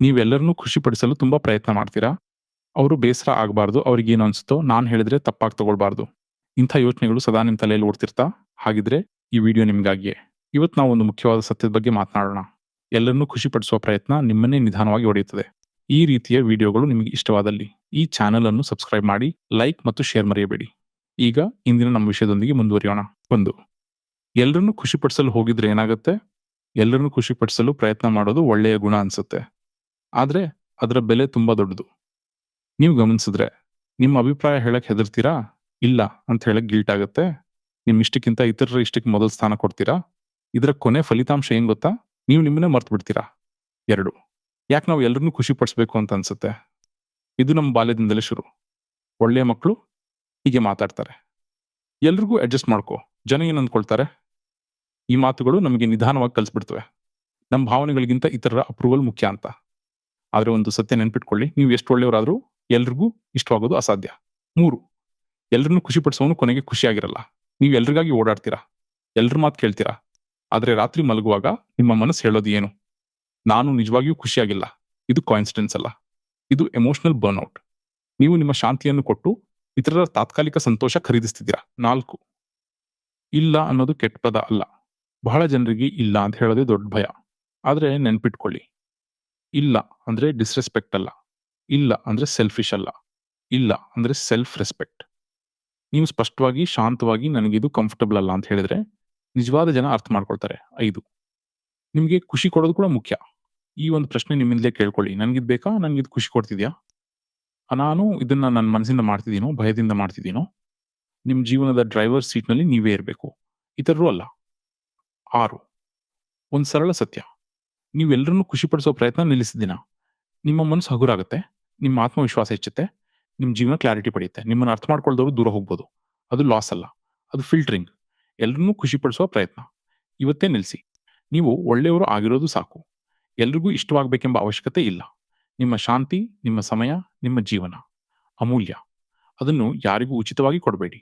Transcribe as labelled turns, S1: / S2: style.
S1: ನೀವೆಲ್ಲರನ್ನೂ ಖುಷಿಪಡಿಸಲು ತುಂಬಾ ಪ್ರಯತ್ನ ಮಾಡ್ತೀರಾ? ಅವರು ಬೇಸರ ಆಗಬಾರ್ದು ಅವ್ರಿಗೇನು ಅನ್ಸುತ್ತೋ ನಾನು ಹೇಳಿದ್ರೆ ತಪ್ಪಾಗಿ ತಗೊಳ್ಬಾರ್ದು. ಇಂಥ ಯೋಚನೆಗಳು ಸದಾ ನಿಮ್ಮ ತಲೆಯಲ್ಲಿ ಓಡ್ತಿರ್ತಾ? ಹಾಗಿದ್ರೆ ಈ ವಿಡಿಯೋ ನಿಮಗಾಗಿಯೇ. ಇವತ್ತು ನಾವು ಒಂದು ಮುಖ್ಯವಾದ ಸತ್ಯದ ಬಗ್ಗೆ ಮಾತನಾಡೋಣ. ಎಲ್ಲರನ್ನೂ ಖುಷಿಪಡಿಸುವ ಪ್ರಯತ್ನ ನಿಮ್ಮನ್ನೇ ನಿಧಾನವಾಗಿ ಒಡೆಯುತ್ತದೆ. ಈ ರೀತಿಯ ವಿಡಿಯೋಗಳು ನಿಮಗೆ ಇಷ್ಟವಾದಲ್ಲಿ ಈ ಚಾನೆಲ್ ಅನ್ನು ಸಬ್ಸ್ಕ್ರೈಬ್ ಮಾಡಿ, ಲೈಕ್ ಮತ್ತು ಶೇರ್ ಮರೆಯಬೇಡಿ. ಈಗ ಇಂದಿನ ನಮ್ಮ ವಿಷಯದೊಂದಿಗೆ ಮುಂದುವರಿಯೋಣ. ಒಂದು, ಎಲ್ಲರನ್ನೂ ಖುಷಿಪಡಿಸಲು ಹೋಗಿದ್ರೆ ಏನಾಗುತ್ತೆ? ಎಲ್ಲರನ್ನೂ ಖುಷಿಪಡಿಸಲು ಪ್ರಯತ್ನ ಮಾಡೋದು ಒಳ್ಳೆಯ ಗುಣ ಅನ್ಸುತ್ತೆ. ಆದ್ರೆ ಅದರ ಬೆಲೆ ತುಂಬಾ ದೊಡ್ಡದು. ನೀವು ಗಮನಿಸಿದ್ರೆ ನಿಮ್ಮ ಅಭಿಪ್ರಾಯ ಹೇಳಕ್ ಹೆದರ್ತೀರಾ? ಇಲ್ಲ ಅಂತ ಹೇಳಕ್ ಗಿಲ್ಟ್ ಆಗುತ್ತೆ. ನಿಮ್ಮ ಇಷ್ಟಕ್ಕಿಂತ ಇತರರ ಇಷ್ಟಕ್ಕೆ ಮೊದಲ ಸ್ಥಾನ ಕೊಡ್ತೀರಾ? ಇದರ ಕೊನೆ ಫಲಿತಾಂಶ ಏನ್ ಗೊತ್ತಾ? ನೀವು ನಿಮ್ಮನ್ನೇ ಮರ್ತು ಬಿಡ್ತೀರಾ? ಎರಡು. ಯಾಕೆ ನಾವು ಎಲ್ಲರನ್ನೂ ಖುಷಿ ಪಡಿಸ್ಬೇಕು ಅಂತ ಅನ್ಸುತ್ತೆ? ಇದು ನಮ್ಮ ಬಾಲ್ಯದಿಂದಲೇ ಶುರು. ಒಳ್ಳೆಯ ಮಕ್ಕಳು ಹೀಗೆ ಮಾತಾಡ್ತಾರೆ. ಎಲ್ರಿಗೂ ಅಡ್ಜಸ್ಟ್ ಮಾಡ್ಕೋ. ಜನ ಏನು ಅಂದ್ಕೊಳ್ತಾರೆ ಈ ಮಾತುಗಳು ನಮಗೆ ನಿಧಾನವಾಗಿ ಕಲಿಸ್ಬಿಡ್ತವೆ. ನಮ್ಮ ಭಾವನೆಗಳಿಗಿಂತ ಇತರರ ಅಪ್ರೂವಲ್ ಮುಖ್ಯ ಅಂತ. ಆದ್ರೆ ಒಂದು ಸತ್ಯ ನೆನ್ಪಿಟ್ಕೊಳ್ಳಿ. ನೀವು ಎಷ್ಟು ಒಳ್ಳೆಯವರಾದ್ರೂ ಎಲ್ರಿಗೂ ಇಷ್ಟವಾಗೋದು ಅಸಾಧ್ಯ. ಮೂರು, ಎಲ್ರನ್ನೂ ಖುಷಿ ಪಡಿಸೋನು ಕೊನೆಗೆ ಖುಷಿಯಾಗಿರಲ್ಲ. ನೀವು ಎಲ್ರಿಗಾಗಿ ಓಡಾಡ್ತೀರಾ? ಎಲ್ರ ಮಾತು ಕೇಳ್ತೀರಾ? ಆದ್ರೆ ರಾತ್ರಿ ಮಲಗುವಾಗ ನಿಮ್ಮ ಮನಸ್ಸು ಹೇಳೋದು ಏನು? ನಾನು ನಿಜವಾಗಿಯೂ ಖುಷಿಯಾಗಿಲ್ಲ. ಇದು ಕಾಯಿನ್ಸಿಡೆನ್ಸ್ ಅಲ್ಲ. ಇದು ಎಮೋಷನಲ್ ಬರ್ನ್ಔಟ್ ನೀವು ನಿಮ್ಮ ಶಾಂತಿಯನ್ನು ಕೊಟ್ಟು ಇತರರ ತಾತ್ಕಾಲಿಕ ಸಂತೋಷ ಖರೀದಿಸ್ತಿದ್ದೀರಾ? ನಾಲ್ಕು, ಇಲ್ಲ ಅನ್ನೋದು ಕೆಟ್ಟ ಪದ ಅಲ್ಲ. ಬಹಳ ಜನರಿಗೆ ಇಲ್ಲ ಅಂತ ಹೇಳೋದೇ ದೊಡ್ಡ ಭಯ. ಆದರೆ ನೆನ್ಪಿಟ್ಕೊಳ್ಳಿ. ಇಲ್ಲ ಅಂದ್ರೆ ಡಿಸ್ರೆಸ್ಪೆಕ್ಟ್ ಅಲ್ಲ. ಇಲ್ಲ ಅಂದ್ರೆ ಸೆಲ್ಫಿಶ್ ಅಲ್ಲ. ಇಲ್ಲ ಅಂದ್ರೆ ಸೆಲ್ಫ್ ರೆಸ್ಪೆಕ್ಟ್ ನೀವು ಸ್ಪಷ್ಟವಾಗಿ, ಶಾಂತವಾಗಿ ನನಗಿದು ಕಂಫರ್ಟಬಲ್ ಅಲ್ಲ ಅಂತ ಹೇಳಿದ್ರೆ ನಿಜವಾದ ಜನ ಅರ್ಥ ಮಾಡ್ಕೊಳ್ತಾರೆ. ಐದು. ನಿಮಗೆ ಖುಷಿ ಕೊಡೋದು ಕೂಡ ಮುಖ್ಯ. ಈ ಒಂದು ಪ್ರಶ್ನೆ ನಿಮ್ಮಿಂದಲೇ ಕೇಳ್ಕೊಳ್ಳಿ. ನನಗಿದ್ ಬೇಕಾ? ನನಗಿದು ಖುಷಿ ಕೊಡ್ತಿದ್ಯಾ? ನಾನು ಇದನ್ನ ನನ್ನ ಮನಸ್ಸಿಂದ ಮಾಡ್ತಿದ್ದೀನೋ? ಭಯದಿಂದ ಮಾಡ್ತಿದ್ದೀನೋ? ನಿಮ್ಮ ಜೀವನದ ಡ್ರೈವರ್ ಸೀಟ್ನಲ್ಲಿ ನೀವೇ ಇರಬೇಕು. ಇತರರು ಅಲ್ಲ. ಆರು. ಒಂದು ಸರಳ ಸತ್ಯ. ನೀವೆಲ್ಲರನ್ನೂ ಖುಷಿಪಡಿಸೋ ಪ್ರಯತ್ನ ನಿಲ್ಲಿಸಿದಿನ ನಿಮ್ಮ ಮನಸ್ಸು ಹಗುರಾಗುತ್ತೆ, ನಿಮ್ಮ ಆತ್ಮವಿಶ್ವಾಸ ಹೆಚ್ಚುತ್ತೆ, ನಿಮ್ಮ ಜೀವನ ಕ್ಲಾರಿಟಿ ಪಡೆಯುತ್ತೆ. ನಿಮ್ಮನ್ನು ಅರ್ಥ ಮಾಡ್ಕೊಳ್ದವ್ರು ದೂರ ಹೋಗ್ಬೋದು. ಅದು ಲಾಸ್ ಅಲ್ಲ, ಅದು ಫಿಲ್ಟರಿಂಗ್ ಎಲ್ಲರನ್ನೂ ಖುಷಿಪಡಿಸುವ ಪ್ರಯತ್ನ. ಇವತ್ತೇ ನಿಲ್ಲಿಸಿ ನೀವು ಒಳ್ಳೆಯವರು ಆಗಿರೋದು ಸಾಕು. ಎಲ್ರಿಗೂ ಇಷ್ಟವಾಗಬೇಕೆಂಬ ಅವಶ್ಯಕತೆ ಇಲ್ಲ. ನಿಮ್ಮ ಶಾಂತಿ, ನಿಮ್ಮ ಸಮಯ, ನಿಮ್ಮ ಜೀವನ. ಅಮೂಲ್ಯ. ಅದನ್ನು ಯಾರಿಗೂ ಉಚಿತವಾಗಿ ಕೊಡಬೇಡಿ.